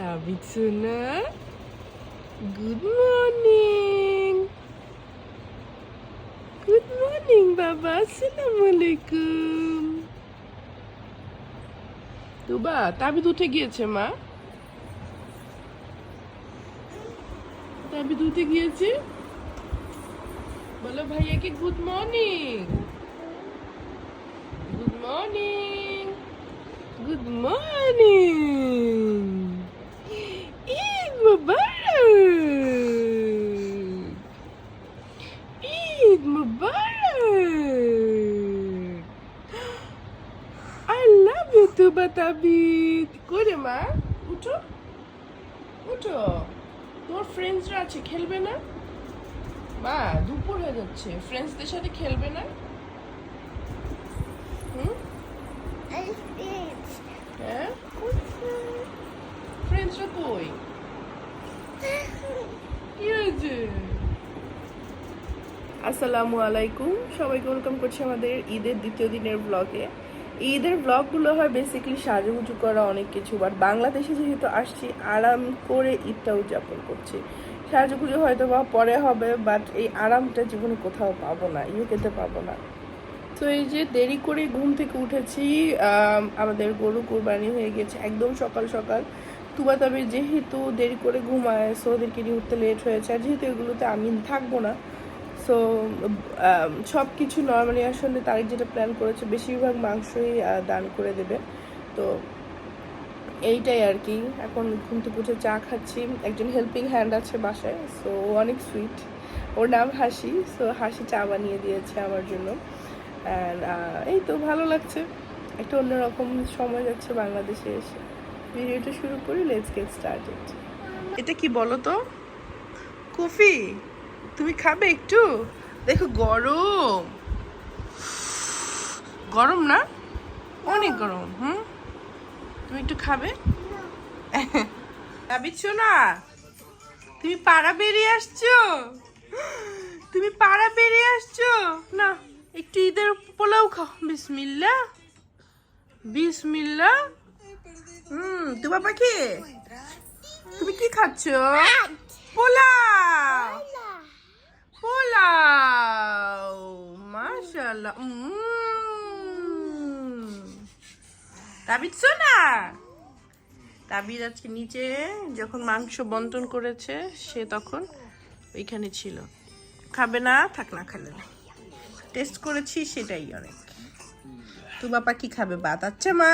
তাবিদ সোনা good morning good morning বাবা আসসালামু আলাইকুম তুবা তাবিদ উঠে গিয়েছে, মা? তাবিদ উঠে গিয়েছে? বলো ভাইয়াকে good morning good morning good morning Eid মুবারক ঈদ মুবারক আই লাভ ইউ তুবা তাবিদ করে মা, উঠো। উঠো। তোমার ফ্রেন্ডসরা আছে, খেলবে না? মা, দুপুর হয়ে যাচ্ছে। ফ্রেন্ডসদের সাথে খেলবে না? হুম? হ্যাঁ? ফ্রেন্ডসরা কই? কি আসসালামু আলাইকুম। সবাইকে ওয়েলকাম করছি আমাদের ঈদের দ্বিতীয় দিনের ব্লগে ঈদের ব্লগগুলো হয় বেসিক্যালি সাজুগুজু করা অনেক কিছু বাট বাংলাদেশে যেহেতু আসছি, আরাম করে ঈদটা উদযাপন করছি। সাজুগুজু হয়তো বা পরে হবে বাট এই আরামটা জীবনে কোথাও পাবো না ইউকেতে পাবো না। তো এই যে দেরি করে ঘুম থেকে উঠেছি আমাদের গরু কোরবানি হয়ে গেছে একদম সকাল সকাল। তুবা তবে যেহেতু দেরি করে ঘুমায় সো ওদেরকে নিয়ে উঠতে লেট হয়েছে, আর যেহেতু এগুলোতে আমি থাকব না সো সব কিছু নর্মালি আসলে তারিখ যেটা প্ল্যান করেছে, বেশিরভাগ মাংসই দান করে দেবে। তো এইটাই আর কি। এখন ঘুম থেকে উঠে চা খাচ্ছি। একজন হেল্পিং হ্যান্ড আছে বাসায় সো অনেক সুইট ওর নাম হাসি সো হাসি চা বানিয়ে দিয়েছে আমার জন্য। অ্যান্ড এই তো ভালো লাগছে। একটা অন্যরকম সময় যাচ্ছে বাংলাদেশে এসে। ভিডিওটা শুরু করি লেটস গেট স্টার্টেড এটা কি বলো তো? কফি? তুমি খাবে একটু? দেখো, গরম। গরম না? অনেক গরম, হুম? তুমি একটু খাবে? ভাবিছ না তুমি পাড়া বেরিয়ে আসছো? তুমি পাড়া বেরিয়ে আসছো? না, একটু ঈদের পোলাও খাও। বিসমিল্লা। বিসমিল্লা। হুম তোমা পাখি? তুমি কি খাচ্ছ? পোলাও! পোলাও মাশাআল্লাহ উম তাবিদ না। তাবিদ আজকে নিচে যখন মাংস বন্টন করেছে, সে তখন ওইখানে ছিল। খাবে না, থাক না খেলে টেস্ট করেছি, সেটাই অনেক। তু বাবা কি খাবে? ভাত? আচ্ছা মা।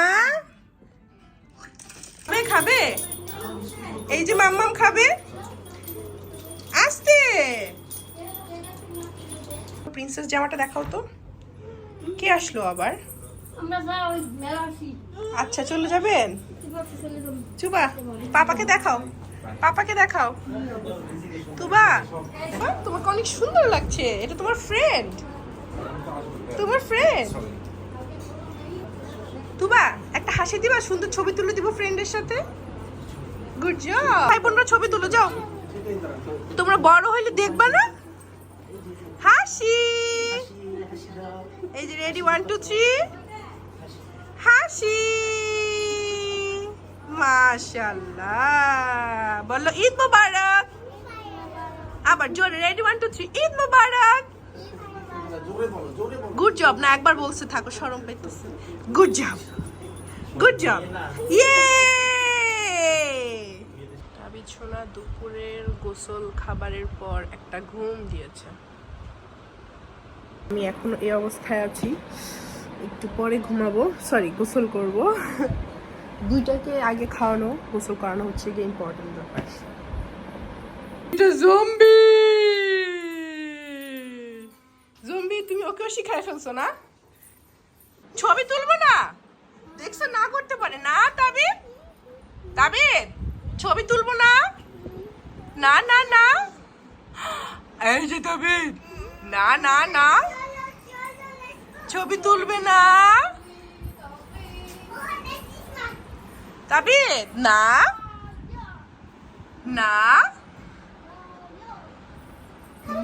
খাবে খাবে? এই যে মাম্মাম খাবে? প্রিন্সেস জামাটা দেখাও তো। কে আসলো আবার? আচ্ছা চলে যাবেন? চুবা পাপাকে দেখাও। পাপাকে দেখাও। তুবা তোমাকে অনেক সুন্দর লাগছে। এটা তোমার ফ্রেন্ড তোমার ফ্রেন্ড তুবা একটা হাসি দিবা সুন্দর ছবি তুলে দিব ফ্রেন্ডের সাথে। গুড জব ভাই বোনরা ছবি তুলে যাও। তোমরা বড় হইলে দেখবা না? হাসি। এই যে রেডি ওয়ান টু থ্রি হাসি। মাশাল্লাহ। বলল, ঈদ মোবারক। আবার জোরে ready one two three Eid মোবারক। গুড জব না, একবার বলছে, থাকো সরম পেতেছে গুড জব গুড জব ইয়ে বিছনা দুপুরের গোসল খাবারের পর একটা ঘুম দিয়েছে। আমি এখন এই অবস্থায় আছি। একটু পরে ঘুমাবো। সরি গোসল করব। দুইটাকে আগে খাওয়ানো, গোসল করানো হচ্ছে গিয়ে ইম্পর্টেন্ট ব্যাপার। এটা জম্বি জম্বি তুমি ওকেও শিখাই ফেলছো না? ছবি তুলবো না? দেখছ, না করতে পারে। না তাবিদ তাবিদ ছবি তুলবো না? না না না? এই যে তাবিদ না না না? ছবি তুলবে না? তাবিদ না? না?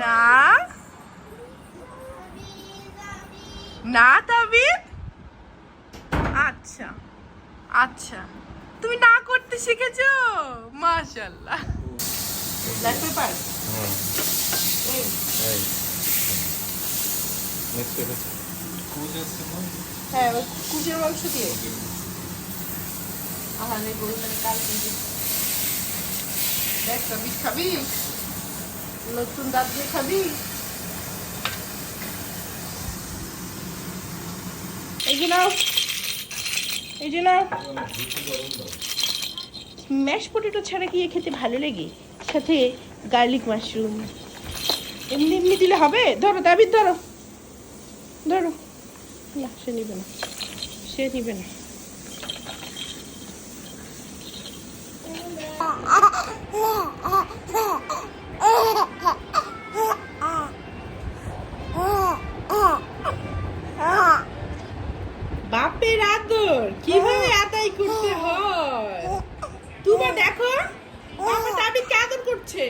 না? না তাবিদ আচ্ছা আচ্ছা। তুমি না করতে শিখেছো? মাশাআল্লাহ। ব্ল্যাক পেপার এই। মিক্স না হ্যাঁ ওই কুচের মাংস দিয়ে। আহারে কাল দেখ খাবি? নতুন দাঁত দিয়ে খাবি? এই যে নাও। এই যে নাও। ম্যাশ পটেটো ছাড়া কি খেতে ভালো লাগে? সাথে গার্লিক মাশরুম। এমনি এমনি দিলে হবে? ধরো দাবির ধরো। ধরো। না বাপের আদর কীভাবে আদায় করতে হয়? তুমি দেখো বাবা দাবিদকে আদর করছে।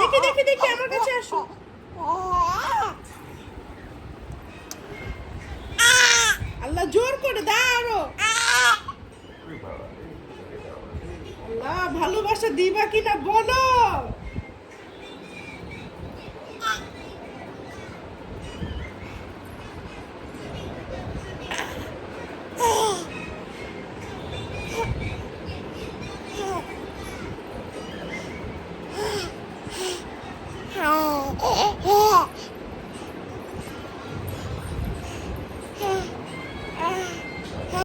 দেখে দেখে দেখে, আমার কাছে আসো। আল্লাহ, জোর করে দাঁড়ো আল্লাহ, ভালোবাসা দিবা কিনা, বলো।